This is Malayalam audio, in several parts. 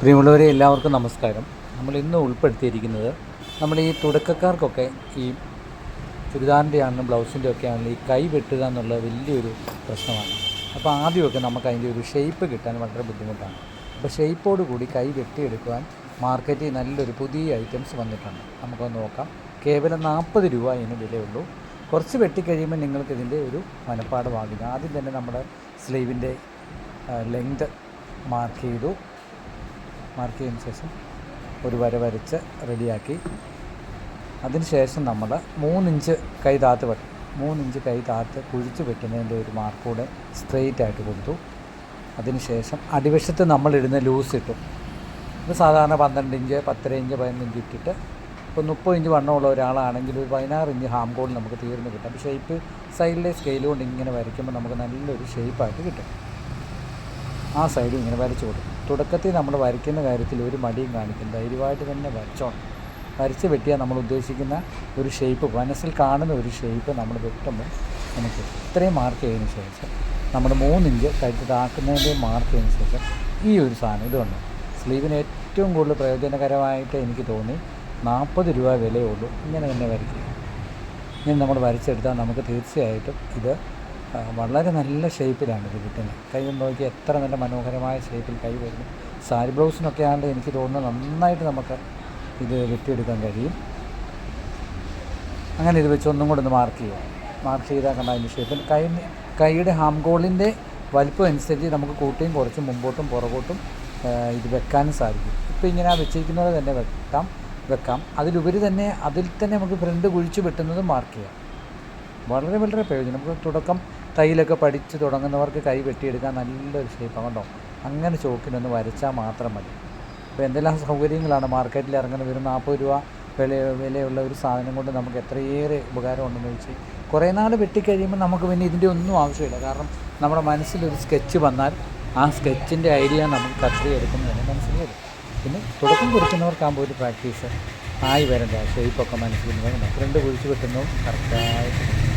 പ്രിയമുള്ളവരെ എല്ലാവർക്കും നമസ്കാരം. നമ്മൾ ഇന്ന് ഉൾപ്പെടുത്തിയിരിക്കുന്നത് നമ്മൾ ഈ തുടക്കക്കാർക്കൊക്കെ ഈ ചുരിദാറിന്റെ ആണെങ്കിലും ബ്ലൗസിന്റെ ഒക്കെ ആണെങ്കിലും ഈ കൈ വെട്ടുക എന്നുള്ള വലിയൊരു പ്രശ്നമാണ്. അപ്പോൾ ആദ്യമൊക്കെ നമുക്ക് അതിന്റെ ഒരു ഷേപ്പ് കിട്ടാൻ വളരെ ബുദ്ധിമുട്ടാണ്. അപ്പോൾ ഷേപ്പോട് കൂടി കൈ വെട്ടിയെടുക്കുവാൻ മാർക്കറ്റിൽ നല്ലൊരു പുതിയ ഐറ്റംസ് വന്നിട്ടുണ്ട്. നമുക്കൊന്ന് നോക്കാം. കേവലം നാൽപ്പത് രൂപ ഇതിന് വിലയുള്ളൂ. കുറച്ച് വെട്ടിക്കഴിയുമ്പോൾ നിങ്ങൾക്ക് ഇതിന്റെ ഒരു വാങ്ങിക്കാം ആദ്യം തന്നെ നമ്മുടെ സ്ലീവിന്റെ ലെങ്ത് മാർക്ക് ചെയ്തു. മാർക്ക് ചെയ്തതിന് ശേഷം ഒരു വര വരച്ച് റെഡിയാക്കി അതിനുശേഷം നമ്മൾ മൂന്നിഞ്ച് കൈ താത്ത് വെട്ടും മൂന്നിഞ്ച് കൈ താത്ത് കുഴിച്ച് വെട്ടുന്നതിന്റെ ഒരു മാർക്ക് കൂടെ സ്ട്രെയിറ്റ് ആയിട്ട് കൊടുത്തു. അതിനുശേഷം അടിവശത്ത് നമ്മളിടുന്ന ലൂസ് ഇട്ടു. ഇത് സാധാരണ പന്ത്രണ്ട് ഇഞ്ച് പത്തര ഇഞ്ച് പതിനഞ്ച് ഇഞ്ച് ഇട്ടിട്ട് ഇപ്പോൾ മുപ്പത് ഇഞ്ച് വണ്ണമുള്ള ഒരാളാണെങ്കിൽ ഒരു പതിനാറ് ഇഞ്ച് ഹാം കോഡ് നമുക്ക് തീർന്ന് കിട്ടും. അപ്പോൾ ഷേപ്പ് സൈഡിലെ സ്കെയിൽ കൊണ്ട് ഇങ്ങനെ വരയ്ക്കുമ്പോൾ നമുക്ക് നല്ലൊരു ഷേപ്പായിട്ട് കിട്ടും. ആ സൈഡ് ഇങ്ങനെ വരച്ചു കൊടുക്കും. തുടക്കത്തിൽ നമ്മൾ വരയ്ക്കുന്ന കാര്യത്തിൽ ഒരു മടിയും കാണിക്കും ധൈര്യമായിട്ട് തന്നെ വരച്ചോണം. വരച്ച് വെട്ടിയാൽ നമ്മൾ ഉദ്ദേശിക്കുന്ന ഒരു ഷേപ്പ് മനസ്സിൽ കാണുന്ന ഒരു ഷേപ്പ് നമ്മൾ വെട്ടുമ്പോൾ നമുക്ക് ഇത്രയും മാർക്ക് ചെയ്തതിന് ശേഷം നമ്മൾ മൂന്നിഞ്ച് കഴുത്ത് താക്കുന്നതിന്റെ മാർക്ക് ചെയ്തതിന് ശേഷം ഈ ഒരു സാധനം ഇതുണ്ട് സ്ലീവിന് ഏറ്റവും കൂടുതൽ പ്രയോജനകരമായിട്ട് എനിക്ക് തോന്നി നാൽപ്പത് രൂപ വിലയുള്ളൂ ഇങ്ങനെ തന്നെ വരയ്ക്കുക. ഇങ്ങനെ നമ്മൾ വരച്ചെടുത്താൽ നമുക്ക് തീർച്ചയായിട്ടും ഇത് വളരെ നല്ല ഷേപ്പിലാണ് ഇത് കിട്ടുന്നത്. കൈ നോക്കി എത്ര നല്ല മനോഹരമായ ഷേപ്പിൽ കൈ വരുന്നു. സാരി ബ്ലൗസിനൊക്കെ ആണെങ്കിൽ എനിക്ക് തോന്നുന്നത് നന്നായിട്ട് നമുക്ക് ഇത് വെട്ടിയെടുക്കാൻ കഴിയും. അങ്ങനെ ഇത് വെച്ച് ഒന്നും കൂടെ ഒന്ന് മാർക്ക് ചെയ്യാം. മാർക്ക് ചെയ്താൽ കണ്ട അതിന്റെ ഷേപ്പിൽ കൈ കൈയുടെ ഹാംഗോളിന്റെ വലിപ്പം അനുസരിച്ച് നമുക്ക് കൂട്ടിയും കുറച്ചും മുമ്പോട്ടും പുറകോട്ടും ഇത് വെക്കാനും സാധിക്കും. ഇപ്പോൾ ഇങ്ങനെ വെച്ചിരിക്കുന്നത് തന്നെ വെക്കാം വെക്കാം. അതിലുപരി തന്നെ അതിൽ തന്നെ നമുക്ക് ഫ്രണ്ട് കുഴിച്ച് വെട്ടുന്നതും മാർക്ക് ചെയ്യാം. വളരെ വളരെ പ്രയോജനം. നമുക്ക് തുടക്കം തയ്യലൊക്കെ പഠിച്ച് തുടങ്ങുന്നവർക്ക് കൈ വെട്ടിയെടുക്കാൻ നല്ലൊരു ഷേപ്പാണ് കണ്ടോ അങ്ങനെ ചോക്കിനൊന്ന് വരച്ചാൽ മാത്രം മതി. അപ്പോൾ എന്തെല്ലാം സൗകര്യങ്ങളാണ് മാർക്കറ്റിൽ ഇറങ്ങുന്നത്? ഒരു നാൽപ്പത് രൂപ വില വിലയുള്ള ഒരു സാധനം കൊണ്ട് നമുക്ക് എത്രയേറെ ഉപകാരം ഉണ്ടെന്ന് വെച്ച് കുറേ നാൾ വെട്ടിക്കഴിയുമ്പോൾ നമുക്ക് പിന്നെ ഇതിന്റെ ഒന്നും ആവശ്യമില്ല. കാരണം നമ്മുടെ മനസ്സിലൊരു സ്കെച്ച് വന്നാൽ ആ സ്കെച്ചിന്റെ ഐഡിയ നമുക്ക് കത്തി എടുക്കുന്നതിന് മനസ്സിൽ വരും പിന്നെ തുടക്കം കുറിക്കുന്നവർക്കാകുമ്പോൾ ഒരു പ്രാക്ടീസ് ആയി വരണ്ട ഷേപ്പൊക്കെ മനസ്സിൽ രണ്ട് കുഴിച്ച് കിട്ടുന്നതും കറക്റ്റായിട്ട്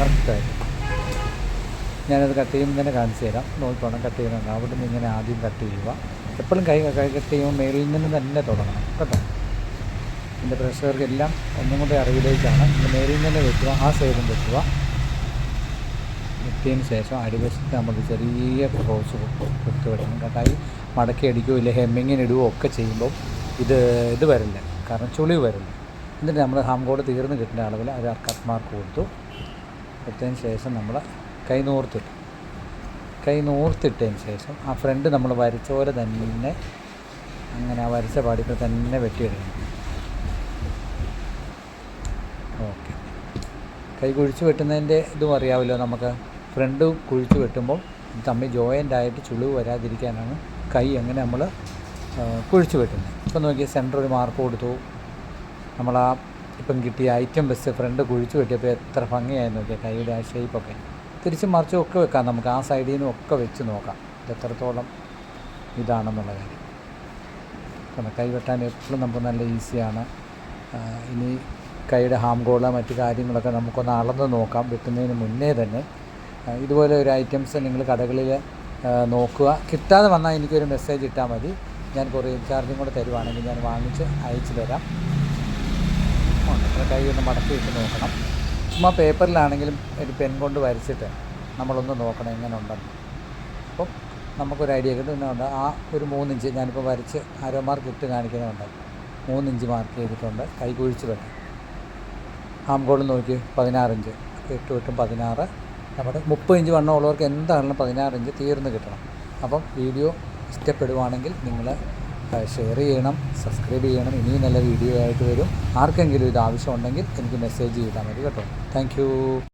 കറക്റ്റായിട്ട് ഞാനത് കട്ട് ചെയ്യുമ്പോൾ തന്നെ കാണിച്ചു തരാം. നോക്കിക്കോണം കട്ട് ചെയ്യുന്നുണ്ട്? അവിടെ നിന്ന് ഇങ്ങനെ ആദ്യം കട്ട് ചെയ്യുക. എപ്പോഴും കൈ കൈ കട്ട് ചെയ്യുമ്പോൾ മേളിൽ നിന്ന് തന്നെ തുടങ്ങണം കേട്ടോ? എന്റെ പ്രേക്ഷകർക്ക് എല്ലാം ഒന്നും കൂടെ അറിവിലേക്കാണ്. നിന്ന് തന്നെ വെക്കുക ആ സൈഡും വെക്കുക. വെട്ടിയതിന് ശേഷം അടിവശത്ത് നമുക്ക് ചെറിയ ക്രോസ് കൊടുത്ത് വെക്കണം. കേട്ടായി മടക്കി അടിക്കുകയോ ഇല്ല ഹെമ്മിങ്ങിന് ഇടുകയോ ഒക്കെ ചെയ്യുമ്പോൾ ഇത് ഇത് വരില്ല. കാരണം ചുളിവ് വരില്ല. എന്നിട്ട് നമ്മൾ ഹാം കോഡ് തീർന്ന് കിട്ടുന്ന അളവിൽ ഒരു കട്ട് മാർക്ക് കൊടുത്തു. കൊടുത്തതിന് ശേഷം നമ്മൾ കൈ നൂർത്തിട്ടു. കൈ നൂർത്തിട്ടതിന് ശേഷം ആ ഫ്രണ്ട് നമ്മൾ വരച്ച പോലെ തന്നെ അങ്ങനെ ആ വരച്ച പാടിപ്പോൾ തന്നെ വെട്ടിയെടുക്കണം ഓക്കെ. കൈ കുഴിച്ച് വെട്ടുന്നതിന്റെ ഇതും അറിയാമല്ലോ നമുക്ക്. ഫ്രണ്ട് കുഴിച്ച് വെട്ടുമ്പോൾ തമ്മിൽ ജോയിന്റ് ആയിട്ട് ചുളിവ് വരാതിരിക്കാനാണ് കൈ അങ്ങനെ നമ്മൾ കുഴിച്ച് വെട്ടുന്നത്. ഇപ്പം നോക്കിയാൽ സെന്റർ ഒരു മാർക്ക് കൊടുത്തു. നമ്മൾ ആ ഇപ്പം കിട്ടിയ ഐറ്റം ബസ് ഫ്രണ്ട് കുഴിച്ചു കെട്ടിയപ്പോൾ എത്ര ഭംഗിയായി നോക്കിയാൽ കൈയുടെ ആ ഷേപ്പൊക്കെ തിരിച്ചും മറിച്ചും ഒക്കെ വെക്കാം നമുക്ക്. ആ സൈഡിൽ നിന്നും ഒക്കെ വെച്ച് നോക്കാം. എത്രത്തോളം ഇതാണെന്നുള്ള കാര്യം. കാരണം കൈ വെട്ടാൻ എപ്പോഴും നമുക്ക് നല്ല ഈസിയാണ്. ഇനി കൈയുടെ ഹാം ഗോള മറ്റു കാര്യങ്ങളൊക്കെ നമുക്കൊന്ന് അളന്ന് നോക്കാം. വെട്ടുന്നതിന് മുന്നേ തന്നെ. ഇതുപോലെ ഒരു ഐറ്റംസ് നിങ്ങൾ കടകളിൽ നോക്കുക. കിട്ടാതെ വന്നാൽ എനിക്കൊരു മെസ്സേജ് ഇട്ടാൽ മതി. ഞാൻ കുറേ ചാർജും കൂടെ തരുവാണെങ്കിൽ ഞാൻ വാങ്ങിച്ച് അയച്ചു തരാം. കൈ ഒന്ന് മടക്കി വെച്ച് നോക്കണം. ചുമ്മാ പേപ്പറിലാണെങ്കിലും ഒരു പെൻ കൊണ്ട് വരച്ചിട്ട് നമ്മളൊന്ന് നോക്കണം എങ്ങനെ ഉണ്ടെന്ന് അപ്പം നമുക്കൊരു ഐഡിയ കിട്ടും. പിന്നെ ഉണ്ട് ആ ഒരു മൂന്നിഞ്ച് ഞാനിപ്പോൾ വരച്ച് ആരോ മാർക്ക് ഇട്ട് കാണിക്കുന്നുണ്ട്. മൂന്നിഞ്ച് മാർക്ക് ചെയ്തിട്ടുണ്ട്. കൈ കുഴിച്ച് വെക്കാം. ആം ഗോൾ നോക്കി പതിനാറിഞ്ച്. എട്ട് വിട്ടും പതിനാറ്. നമ്മുടെ മുപ്പത് ഇഞ്ച് വണ്ണമുള്ളവർക്ക് എന്താണെങ്കിലും പതിനാറ് ഇഞ്ച് തീർന്ന് കിട്ടണം. അപ്പം വീഡിയോ ഇഷ്ടപ്പെടുവാണെങ്കിൽ നിങ്ങൾ ഷെയർ ചെയ്യണം സബ്സ്ക്രൈബ് ചെയ്യണം. ഇനിയും നല്ല വീഡിയോ ആയിട്ട് വരും. ആർക്കെങ്കിലും ഇത് ആവശ്യമുണ്ടെങ്കിൽ എനിക്ക് മെസ്സേജ് ചെയ്താൽ മതി കേട്ടോ. താങ്ക്